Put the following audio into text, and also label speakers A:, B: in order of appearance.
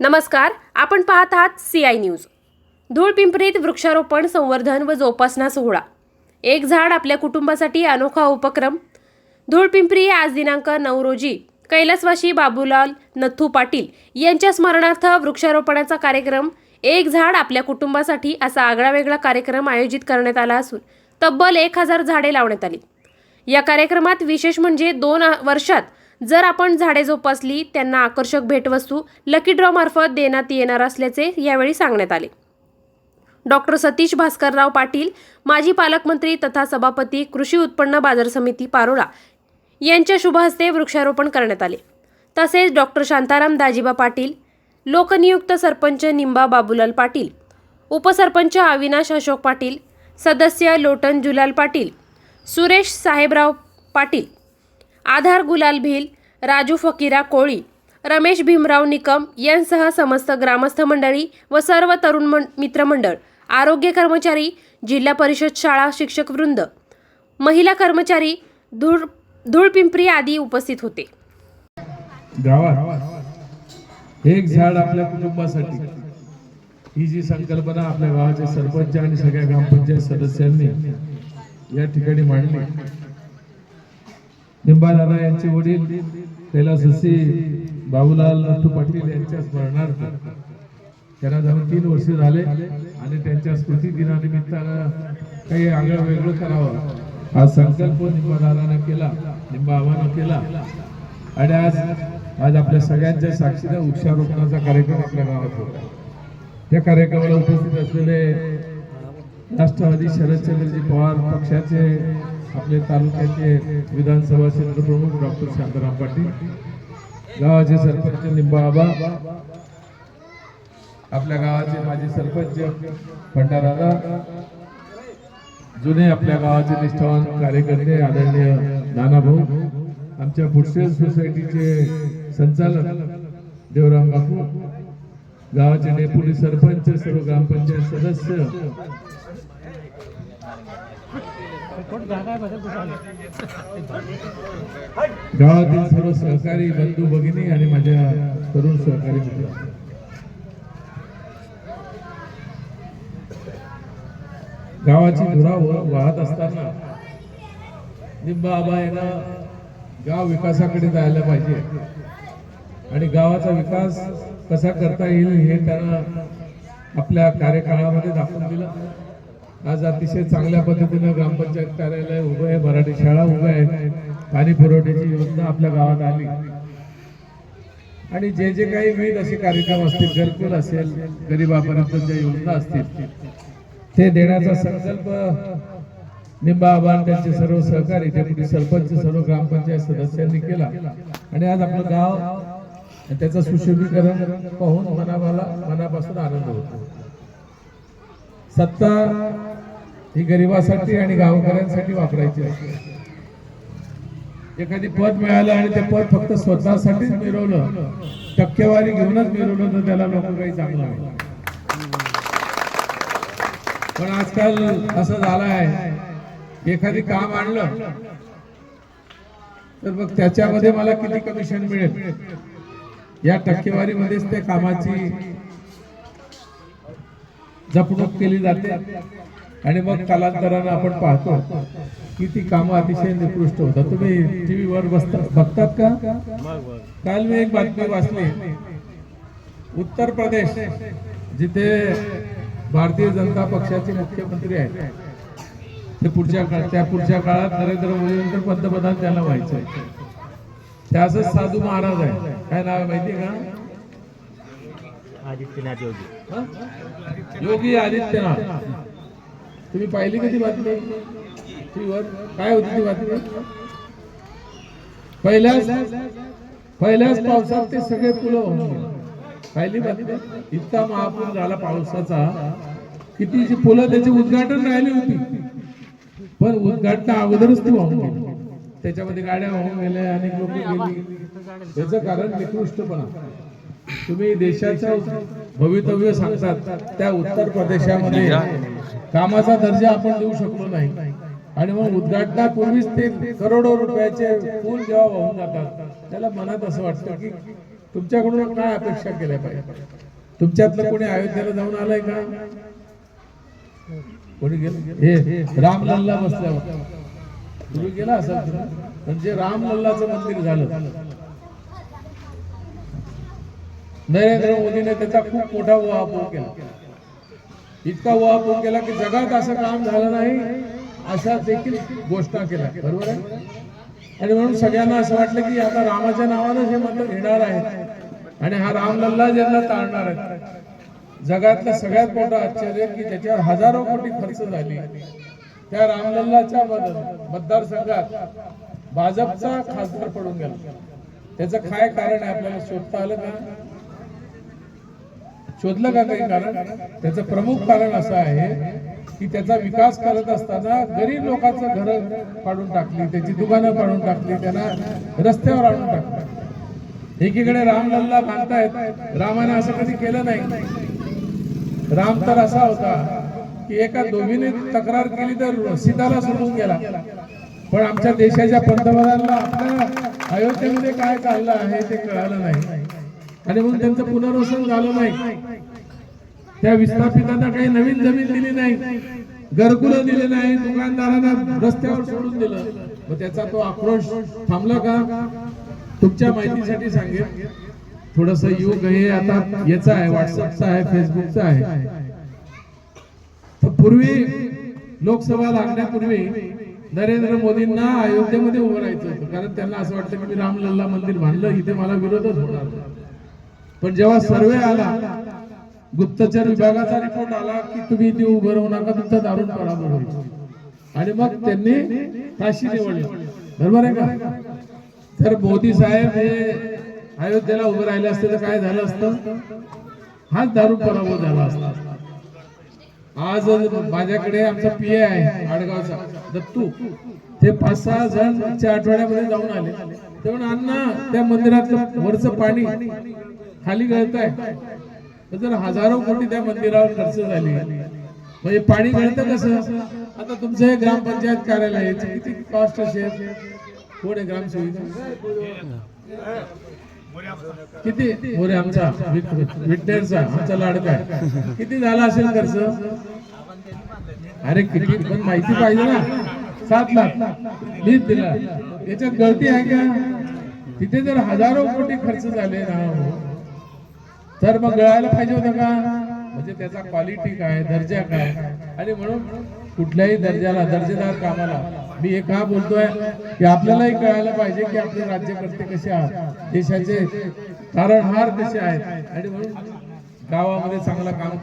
A: नमस्कार आपण पाहत आहात सी आय न्यूज धूळ पिंपरीत वृक्षारोपण संवर्धन व जोपासना सोहळा. एक झाड आपल्या कुटुंबासाठी अनोखा उपक्रम. धूळ पिंपरी आज दिनांक नऊ रोजी कैलासवासी बाबूलाल नथू पाटील यांच्या स्मरणार्थ वृक्षारोपणाचा कार्यक्रम एक झाड आपल्या कुटुंबासाठी असा आगळावेगळा कार्यक्रम आयोजित करण्यात आला असून तब्बल एक हजार झाडे लावण्यात आली. या कार्यक्रमात विशेष म्हणजे दोन वर्षात जर आपण झाडे जोपासली त्यांना आकर्षक भेटवस्तू लकी ड्रॉमार्फत देण्यात येणार असल्याचे यावेळी सांगण्यात आले. डॉक्टर सतीश भास्करराव पाटील माजी पालकमंत्री तथा सभापती कृषी उत्पन्न बाजार समिती पारोळा यांच्या शुभहस्ते वृक्षारोपण करण्यात आले. तसेच डॉक्टर शांताराम दाजीबा पाटील लोकनियुक्त सरपंच निंबा बाबूलाल पाटील उपसरपंच अविनाश अशोक पाटील सदस्य लोटन जुलाल पाटील सुरेश साहेबराव पाटील आधार गुलाल भिल राजू फकीरा कोळी रमेश भीमराव निकम यांसह समस्त ग्रामस्थ मंडळी व सर्व तरुण मं मित्रमंडळ आरोग्य कर्मचारी जिल्हा परिषद शाळा शिक्षक वृंद महिला कर्मचारी धूळ धूळपिंपरी आदी उपस्थित होते.
B: गावात एक झाड आपल्या कुटुंबासाठी. ही जी संकल्पना आपल्या गावाचे सरपंच आणि सगळ्या ग्रामपंचायत सदस्यांनी या ठिकाणी मांडली निंबादादा यांचे वडील कैलाससी बाबूलाल नट्टू पाटील यांच्या स्मरणार्थ. त्यांना जाऊन तीन वर्ष झाले आणि त्यांच्या स्मृती दिनानिमित्तानं काही आगळं वेगळं करावं. हा संकल्प निंबादादानं केला निंबा आव्हानं केला. आणि आज आज आपल्या सगळ्यांच्या साक्षीनं वृक्षारोपणाचा कार्यक्रम आपल्या गावात होता त्या कार्यक्रमाला उपस्थित असलेले राष्ट्रवादी शरदचंद्रजी पवार पक्षाचे आपले तालुक्याचे विधानसभा क्षेत्र प्रमुख डॉक्टर शांताराम पाटील गावाचे सरपंच निंबाबा आपल्या गावाचे माजी सरपंच भंडारादा जुने आपल्या गावाचे निष्ठावान कार्यकर्ते आदरणीय नानाभाऊ आमच्या फुटसेल सोसायटीचे संचालक देवराम बापू गावाचे डेपुटी सरपंच सर्व ग्रामपंचायत सदस्य गावातील सर्व सहकारी बंधू भगिनी आणि माझ्या तरुण सहकारी मित्र. गावाची धुरा वाहत असताना निंबा आबा यांना गाव विकासाकडे जायला पाहिजे. आणि गावाचा विकास कसा करता येईल हे त्यांना आपल्या कार्यकाळामध्ये दाखवून दिलं. आज अतिशय चांगल्या पद्धतीनं ग्रामपंचायत कार्यालय उभं आहे मराठी शाळा उभं आहे. पाणी पुरवठ्याची योजना आपल्या गावात आली. आणि जे जे काही विविध असे कार्यक्रम असतील घरकुल असेल गरीबापर्यंत ज्या योजना असतील ते देण्याचा संकल्प निंबा आव्हान त्यांचे सर्व सहकारी डेप्युटी सरपंच सर्व ग्रामपंचायत सदस्यांनी केला. आणि आज आपलं गाव त्याचं सुशोभीकरण पाहून मनाला मनापासून आनंद होतो. सत्ता ही गरिबासाठी आणि गावकऱ्यांसाठी वापरायची असते. एखादी पद मिळालं आणि ते पद फक्त स्वतःसाठीच मिळवलं टक्केवारी घेऊनच मिळवलं तर त्याला लोक काही चांगलं पण आजकाल असं झालं आहे एखादी काम आणलं तर मग त्याच्यामध्ये मला किती कमिशन मिळेल? या टक्केवारीमध्येच त्या कामाची जपणूक केली जाते. आणि मग कालांतरानं आपण पाहतो की ती कामं अतिशय निकृष्ट होतात. तुम्ही टीव्हीवर बसता बघतात का? काल मी एक बातमी वाचली. उत्तर प्रदेश जिथे भारतीय जनता पक्षाचे मुख्यमंत्री आहेत ते पुढच्या काळ- त्या पुढच्या काळात नरेंद्र मोदीनंतर पंतप्रधान त्यांना व्हायचं आहे. ते असंच साधू महाराज आहे काय नाव आहे माहिती आहे का?
C: आदित्यनाथ योगी?
B: योगी आदित्यनाथ. तुम्ही पाहिली कधी बातमी? टीव्हीवर काय होती ती बातमी? पहिल्याच पहिल्याच पावसात ते सगळे पुलं पाहिली बातमी? इतका महापूर झाला पावसाचा किती जी पुलं त्याचे उद्घाटन राहिली होती. पण उद्घाटन अगोदरच ती वाहून गेली. त्याच्यामध्ये गाड्या वाहून गेल्या अनेक लोक गेली. त्याचं कारण निकृष्टपणा. तुम्ही देशाचं भवितव्य सांगतात त्या उत्तर प्रदेशामध्ये कामाचा दर्जा आपण देऊ शकलो नाही. आणि मग उद्घाटनापूर्वीच ते करोडो रुपयाचे पूल जेव्हा वाहून जातात त्याला मनात असं वाटतं की तुमच्याकडून काय अपेक्षा केल्या पाहिजे? तुमच्यातलं कोणी अयोध्येला जाऊन आलंय का? कोणी गेलं? हे रामलल्ला बसल्यावर. तुम्ही गेला असाल म्हणजे रामलल्लाचं मंदिर झालं नरेंद्र मोदीने त्याचा खूप मोठा उहापोह केला. इतका उहापोह केला की जगात असं काम झालं नाही अशा देखील घोषणा केल्या. बरोबर आहे? आणि म्हणून सगळ्यांना असं वाटलं की आता रामाच्या नावानं हे मंदिर येणार आहे. आणि हा रामलल्ला ज्यांना तारणार आहे जगातलं सगळ्यात मोठं आश्चर्य की ज्याच्यावर हजारो कोटी खर्च झाली. त्या रामलल्लाच्या मतदारसंघात भाजपचा खासदार पडून गेला. त्याचं काय कारण आहे आपल्याला शोधता आलं का? शोधलं का काही कारण? त्याचं प्रमुख कारण असं आहे की त्याचा विकास करत असताना गरीब लोकांचं घर पाडून टाकली त्याची दुकानं पाडून टाकली त्यांना रस्त्यावर आणून टाकलं. एकीकडे रामलल्ला बांधतायत रामाने असं कधी केलं नाही. राम तर असा होता की एका दोघीने तक्रार केली तर सीताला सोडून गेला. पण आमच्या देशाच्या पंतप्रधानांना आपल्या अयोध्येमध्ये काय चाललं आहे ते कळालं नाही. आणि म्हणून त्यांचं पुनर्वसन झालं नाही. त्या विस्थापितांना काही नवीन जमीन दिली नाही. घरकुल दिले नाही. दुकानदारांना रस्त्यावर सोडून दिलं. मग त्याचा तो आक्रोश थांबला का? तुमच्या माहितीसाठी सांगेल थोडस युग हे आता याचा आहे. व्हॉट्सअपचा आहे. फेसबुकचा आहे. तर पूर्वी लोकसभा लागण्यापूर्वी नरेंद्र मोदींना अयोध्येमध्ये उभं राहायचं होतं. कारण त्यांना असं वाटतं की मी रामलल्ला मंदिर बांधलं इथे मला विरोधच होणार पण जेव्हा सर्वे आला गुप्तचर विभागाचा रिपोर्ट आला की तुम्ही इथे उभं राहू नका तुमचा दारुण पराभव होईल आणि मग त्यांनी काशी निवडलं. बरोबर आहे का? तर मोदी साहेब हे अयोध्येला उभं राहिले असते तर काय झालं असतं? हाच दारू पराभव झाला असता. आज माझ्याकडे आमचा पी आहे आडगावचा. दत्तू. ते पाच सहा जण आठवड्यामध्ये जाऊन आले. तेव्हा अण्णा त्या मंदिरातलं वरचं पाणी खाली गळत आहे जर हजारो कोटी त्या मंदिरावर खर्च झाले म्हणजे पाणी गळतं कसं? आता तुमचं हे ग्रामपंचायत कार्यालय किती कॉस्ट असेल? कोण आहे ग्रामसेविका? किती? मोरे आमचा विटनेरचा आमचा लाडका. आहे. किती झाला असेल खर्च? अरे किती? पण माहिती पाहिजे ना. सात लाख. मीच दिला. याच्यात गळती आहे का? तिथे जर हजारो कोटी खर्च झाले ना हो, तर मग गळायला पाहिजे होतं का? म्हणजे त्याचा क्वालिटी काय दर्जा काय? आणि म्हणून कुठल्याही दर्जाला दर्जेदार कामाला मी हे का बोलतोय? की आपल्यालाही कळायला पाहिजे की आपले राज्यकर्ते कसे आहात देशाचे तारणहार कसे आहेत? आणि म्हणून गावामध्ये चांगलं काम